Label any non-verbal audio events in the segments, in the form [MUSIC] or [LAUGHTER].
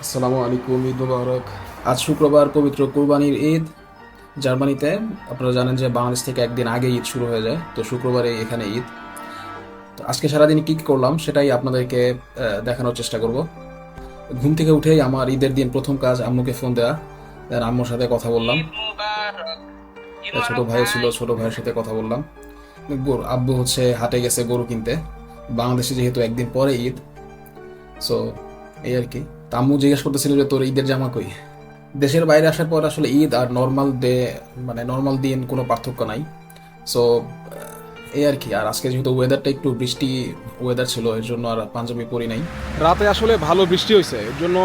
আসসালামু আলাইকুম ঈদ মুবারক। আজ শুক্রবার পবিত্র কুরবানির ঈদ। জার্মানিতে আপনারা জানেন যে বাংলাদেশ থেকে একদিন আগে ঈদ শুরু হয়ে যায় তো শুক্রবারে এখানে ঈদ। তো আজকে সারাদিন কি কি করলাম সেটাই আপনাদেরকে দেখানোর চেষ্টা করব। ঘুম থেকে উঠেই আমার ঈদের দিন প্রথম কাজ আম্মুকে ফোন দেওয়া দেন আম্মুর সাথে কথা বললাম। ছোট ভাইও ছিল ছোট ভাইয়ের সাথে কথা বললাম। গরু- আব্বু হচ্ছে হাটে গেছে গরু কিনতে। বাংলাদেশে যেহেতু একদিন পরে ঈদ সো এই আর কি। তা আম্মু জিজ্ঞেস করতেছিল যে, তোর ঈদের জামা কই? দেশের বাইরে আসার পর আসলে ঈদ আর নর্মাল ডে মানে নর্মাল দিন কোনো পার্থক্য নাই। সো এই আর কি, আর আজকে যেহেতু ওয়েদারটা একটু বৃষ্টি ওয়েদার ছিল, এর জন্য আর পাঞ্জাবি পরি নাই। রাতে আসলে ভালো বৃষ্টি হয়েছে এর জন্য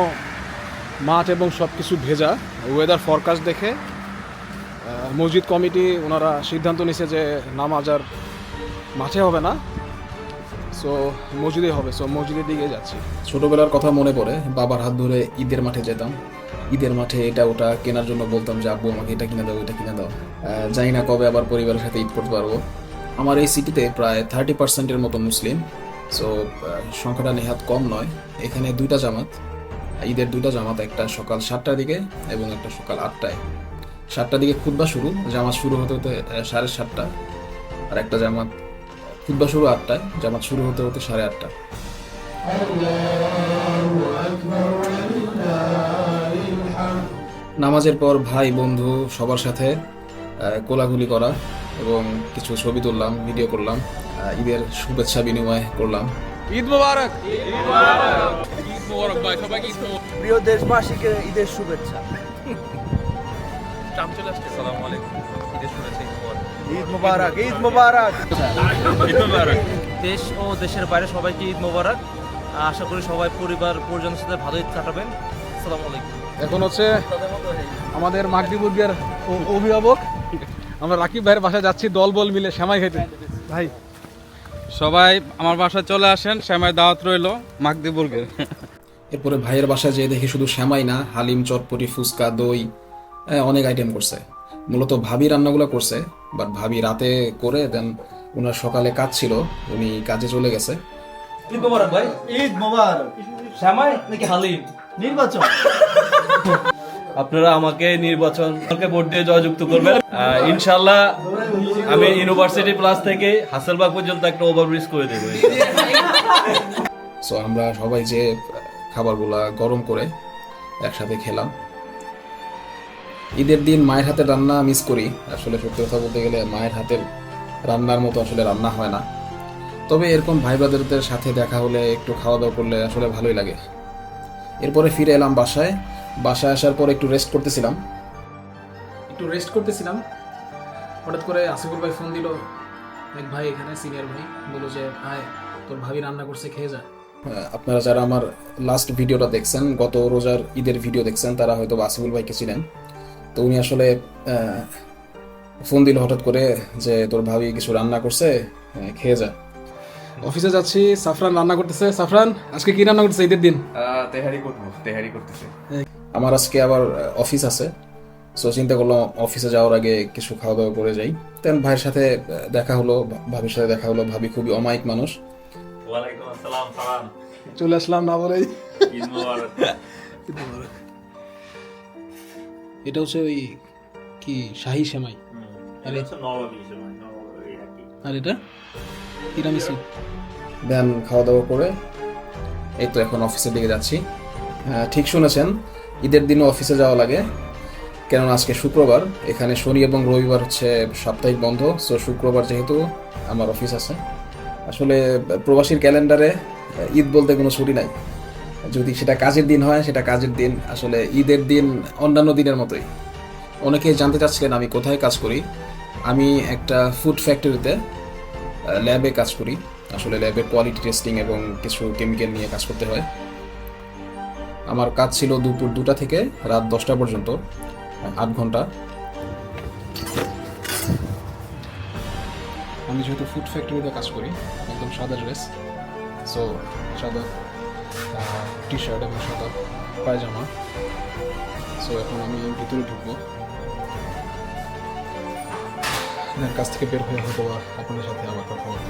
মাঠ এবং সব কিছু ভেজা। ওয়েদার ফরকাস্ট দেখে মসজিদ কমিটি ওনারা সিদ্ধান্ত নিছে যে, নামাজ আর মাঠে হবে না। সো মসজিদে হবে সো মসজিদের দিকে যাচ্ছি। ছোটবেলার কথা মনে পড়ে, বাবার হাত ধরে ঈদের মাঠে যেতাম। ঈদের মাঠে এটা ওটা কেনার জন্য বলতাম যে, আব্বু, আমাকে এটা কিনে দাও, এটা কিনে দাও। জানি না কবে আবার পরিবারের সাথে ঈদ করতে পারব। আমার এই সিটিতে প্রায় থার্টি পার্সেন্টের মতো মুসলিম। সো সংখ্যাটা নেহাত কম নয়। এখানে দুইটা জামাত, ঈদের দুইটা জামাত, একটা সকাল সাতটার দিকে এবং একটা সকাল আটটায়। সাতটার দিকে খুদ্া শুরু, জামাত শুরু হতে হতে সাড়ে সাতটা। আর একটা জামাত খুদ্া শুরু আটটায় জামাত শুরু হতে হতে সাড়ে আটটা। নামাজের পর ভাই বন্ধু সবার সাথে কোলাগুলি করা এবং কিছু ছবি তুললাম ভিডিও করলাম ঈদের শুভেচ্ছা বিনিময় করলাম। ঈদ মোবারক! প্রিয় দেশবাসীকে ঈদের শুভেচ্ছা। ঈদ মোবারক ঈদ মোবারক। দেশ ও দেশের বাইরে সবাইকে ঈদ মোবারক। আশা করি সবাই পরিবার পরিজনের সাথে ভালো ঈদ কাটাবেন। আসসালামু আলাইকুম। এখন হচ্ছে আমাদের মাগদিবুর্গের অভিভাবক। আমরা রাকিব ভাইয়ের বাসায় যাচ্ছি দল বল মিলে শ্যামাই খেতে। ভাই। সবাই আমার বাসায় চলে আসেন শ্যামাই দাওয়াত রইল মাগদিবুর্গের এরপরে ভাইয়ের বাসায় যেয়ে দেখি শুধু শ্যামাই না হালিম চটপটি ফুচকা দই হ্যাঁ, অনেক আইটেম করছে। মূলত ভাবি রান্নাগুলো করছে বাট ভাবি রাতে করে দেন ওনার সকালে কাজ ছিল উনি কাজে চলে গেছে। ঈদ মোবারক ভাই। ঈদ মোবারক। শ্যামাই নাকি হালিম? নির্বাচন। [LAUGHS] আপনারা আমাকে নির্বাচন ভোট দিয়ে জয়যুক্ত করবেন। ইনশাল্লাহ আমি ইউনিভার্সিটি প্লাস থেকে হাসেলবাগ পর্যন্ত একটা ওভারব্রিজ করে দেবো। সো আমরা সবাই যে খাবারগুলা গরম করে একসাথে খেলাম। ঈদের দিন মায়ের হাতের রান্না মিস করি। আসলে সত্যি কথা বলতে গেলে মায়ের হাতের রান্নার মতো আসলে রান্না হয় না। তবে এরকম ভাই ব্রাদারদের সাথে দেখা হলে, একটু খাওয়া দাওয়া করলে আসলে ভালোই লাগে। এরপরে ফিরে এলাম বাসায়। বাসায় আসার পর একটু রেস্ট করতেছিলাম। একটু রেস্ট করতেছিলাম। হঠাৎ করে আসিফুল ভাই ফোন দিল এক ভাই এখানে সিনিয়র ভাই। বলল যে, ভাই, তোর ভাবি রান্না করছে, খেয়ে যা। আপনারা যারা আমার লাস্ট ভিডিওটা দেখছেন, গত রোজার ঈদের ভিডিও দেখছেন, তারা হয়তো আসিফুল ভাইকে ছিলেন তো উনি আসলে ফোন দিল হঠাৎ করে যে তোর ভাবি কিছু রান্না করছে খেয়ে যা। অফিসে যাচ্ছি সাফরান রান্না করতেছে। সাফরান আজকে কি রান্না করতেছে ঈদের দিন? তেহারি করব তেহারি করতেছে। আমার আজকে আবার অফিস আছে। সো চিন্তা করলাম অফিসে যাওয়ার আগে কিছু খাওয়া দাওয়া করে যাই। তেন ভাইয়ের সাথে দেখা হলো ভাবির সাথে দেখা হলো। ভাবি খুবই অমায়িক মানুষ। ওয়ালাইকুম আসসালাম সালাম। চলে আসলাম না বলেই। ঈদ মোবারক। এটা হচ্ছে ওই কি শাহি সেমাই। আরে আর এটা? তিরামিসু। দেন খাওয়া দাওয়া করে এই তো এখন অফিসের দিকে যাচ্ছি। হ্যাঁ, ঠিক শুনেছেন ঈদের দিনও অফিসে যাওয়া লাগে। কেননা আজকে শুক্রবার এখানে শনি এবং রবিবার হচ্ছে সাপ্তাহিক বন্ধ সো শুক্রবার যেহেতু আমার অফিস আছে। আসলে প্রবাসীর ক্যালেন্ডারে ঈদ বলতে কোনো ছুটি নাই। যদি সেটা কাজের দিন হয়, সেটা কাজের দিন, আসলে ঈদের দিন, অন্যান্য দিনের মতোই। অনেকে জানতে চাচ্ছিলেন আমি কোথায় কাজ করি। আমি একটা ফুড ফ্যাক্টরিতে ল্যাবে কাজ করি। আসলে ল্যাবে কোয়ালিটি টেস্টিং এবং কিছু কেমিক্যাল নিয়ে কাজ করতে হয়। আমার কাজ ছিল দুপুর দুটা থেকে রাত দশটা পর্যন্ত, আট ঘণ্টা। আমি যেহেতু ফুড ফ্যাক্টরিতে কাজ করি, একদম সাদা ড্রেস সো সাদা টি শার্ট এবং সাদা পায়জামা। সো এখন আমি ভিতরে ঢুকবো। কাছ থেকে বের হয়ে হয়তো আপনাদের সাথে আবার কথা বলব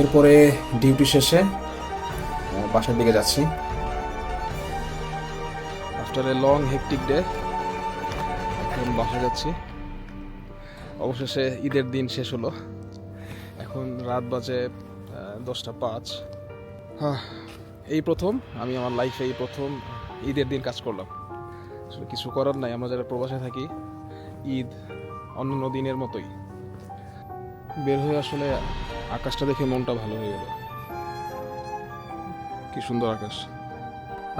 এরপরে ডিউটি শেষে বাসার দিকে যাচ্ছি। After a long hectic day এখন বাসা যাচ্ছি। অবশেষে ঈদের দিন শেষ হলো। এখন রাত বাজে দশটা পাঁচ। এই প্রথম, আমি আমার লাইফে এই প্রথম ঈদের দিন কাজ করলাম। আসলে কিছু করার নাই, আমরা যারা প্রবাসে থাকি, ঈদ অন্যান্য দিনের মতোই। বের হয়ে আসলে আকাশটা দেখে মনটা ভালো হয়ে গেল। কি সুন্দর আকাশ।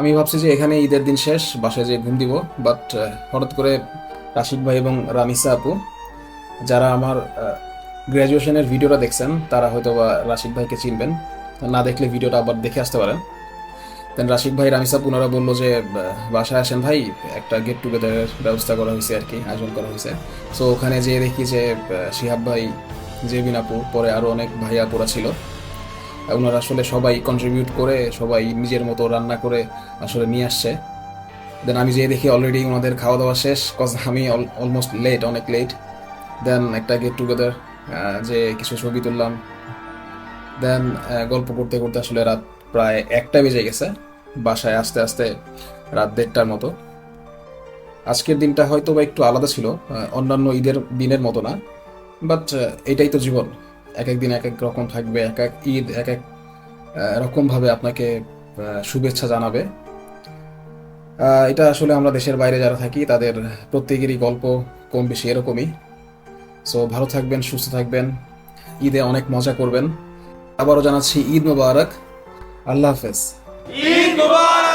আমি ভাবছি যে এখানে ঈদের দিন শেষ, বাসায় যে ঘুম দিব বাট হঠাৎ করে রাশিদ ভাই এবং রামিসা আপু, যারা আমার গ্র্যাজুয়েশনের ভিডিওটা দেখছেন, তারা হয়তো বা রাশিদ ভাইকে চিনবেন। না দেখলে ভিডিওটা আবার দেখে আসতে পারেন। দেন রাশিদ ভাই, রামিসা আপু ওনারা বলল যে বাসায় আসেন ভাই, একটা গেট টুগেদারের ব্যবস্থা করা হয়েছে আর কি, আয়োজন করা হয়েছে। সো ওখানে যেয়ে দেখি যে শিহাব ভাই, জেবিন আপু, পরে আরও অনেক ভাই আপুরা ছিল। ওনারা আসলে সবাই কন্ট্রিবিউট করে, সবাই নিজের মতো রান্না করে আসলে নিয়ে আসছে। দেন আমি যেয়ে দেখি অলরেডি ওনাদের খাওয়া দাওয়া শেষ কজ আমি অলমোস্ট লেট অনেক লেট দেন একটা গেট টুগেদার যে কিছু ছবি তুললাম দেন গল্প করতে করতে আসলে রাত প্রায় একটা বেজে গেছে, বাসায় আস্তে আস্তে রাত দেড়টার মতো। আজকের দিনটা হয়তো বা একটু আলাদা ছিল অন্যান্য ঈদের দিনের মতো না বাট এটাই তো জীবন। এক এক দিন এক এক রকম থাকবে, এক এক ঈদ, এক এক রকমভাবে আপনাকে শুভেচ্ছা জানাবে। এটা আসলে আমরা দেশের বাইরে যারা থাকি, তাদের প্রত্যেকেরই গল্প কম বেশি এরকমই। সো ভালো থাকবেন, সুস্থ থাকবেন, ঈদে অনেক মজা করবেন। আবারও জানাচ্ছি ঈদ মুবারক। আল্লাহ হাফেজ। ঈদ মোবারক।